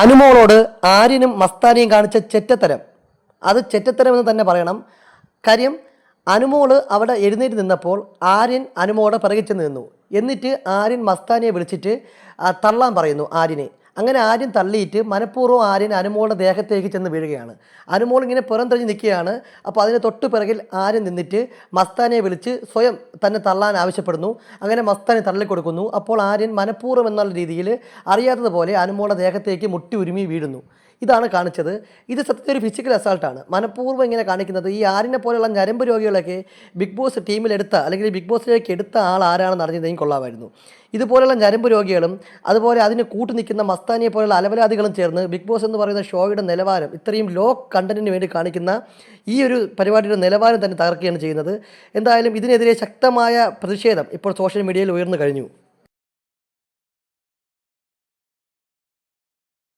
അനുമോളോട് ആര്യനും മസ്താനിയും കാണിച്ച ചെറ്റത്തരം. അത് ചെറ്റത്തരം എന്ന് തന്നെ പറയണം. കാര്യം അനുമോൾ അവിടെ എഴുന്നേറ്റ് നിന്നപ്പോൾ ആര്യൻ അനുമോളെ പിറകിച്ച് നിന്നു. എന്നിട്ട് ആര്യൻ മസ്താനിയെ വിളിച്ചിട്ട് തള്ളാൻ പറയുന്നു ആര്യനെ. അങ്ങനെ ആര്യൻ തള്ളിയിട്ട് മനഃപൂർവം ആര്യൻ അനുമോളുടെ ദേഹത്തേക്ക് ചെന്ന് വീഴുകയാണ്. അനുമോൾ ഇങ്ങനെ പുറം തെളിഞ്ഞ് നിൽക്കുകയാണ്. അപ്പോൾ അതിന് തൊട്ട് പിറകിൽ ആര്യൻ നിന്നിട്ട് മസ്താനെ വിളിച്ച് സ്വയം തന്നെ തള്ളാൻ ആവശ്യപ്പെടുന്നു. അങ്ങനെ മസ്താനെ തള്ളിക്കൊടുക്കുന്നു. അപ്പോൾ ആര്യൻ മനഃപൂർവം എന്നുള്ള രീതിയിൽ അറിയാത്തതുപോലെ അനുമോളുടെ ദേഹത്തേക്ക് മുട്ടി ഉരുമി വീഴുന്നു. ഇതാണ് കാണിച്ചത്. ഇത് സത്യത്തിൽ ഒരു ഫിസിക്കൽ അസാൾട്ടാണ് മനഃപൂർവം ഇങ്ങനെ കാണിക്കുന്നത് ഈ ആരിനെ പോലെയുള്ള ഞരമ്പ് രോഗികളൊക്കെ ബിഗ് ബോസ് ടീമിലെടുത്ത അല്ലെങ്കിൽ ബിഗ് ബോസിലേക്ക് എടുത്ത ആൾ ആരാണെന്ന് അറിഞ്ഞതെങ്കിൽ കൊള്ളാമായിരുന്നു. ഇതുപോലെയുള്ള ഞരമ്പ് രോഗികളും അതുപോലെ അതിന് കൂട്ടു നിൽക്കുന്ന മസ്താനിയെ പോലുള്ള അലവലാദികളും ചേർന്ന് ബിഗ് ബോസ് എന്ന് പറയുന്ന ഷോയുടെ നിലവാരം ഇത്രയും ലോ കണ്ടന്റിന് വേണ്ടി കാണിക്കുന്ന ഈ ഒരു പരിപാടിയുടെ നിലവാരം തന്നെ തകർക്കുകയാണ് ചെയ്യുന്നത്. എന്തായാലും ഇതിനെതിരെ ശക്തമായ പ്രതിഷേധം ഇപ്പോൾ സോഷ്യൽ മീഡിയയിൽ ഉയർന്നു കഴിഞ്ഞു.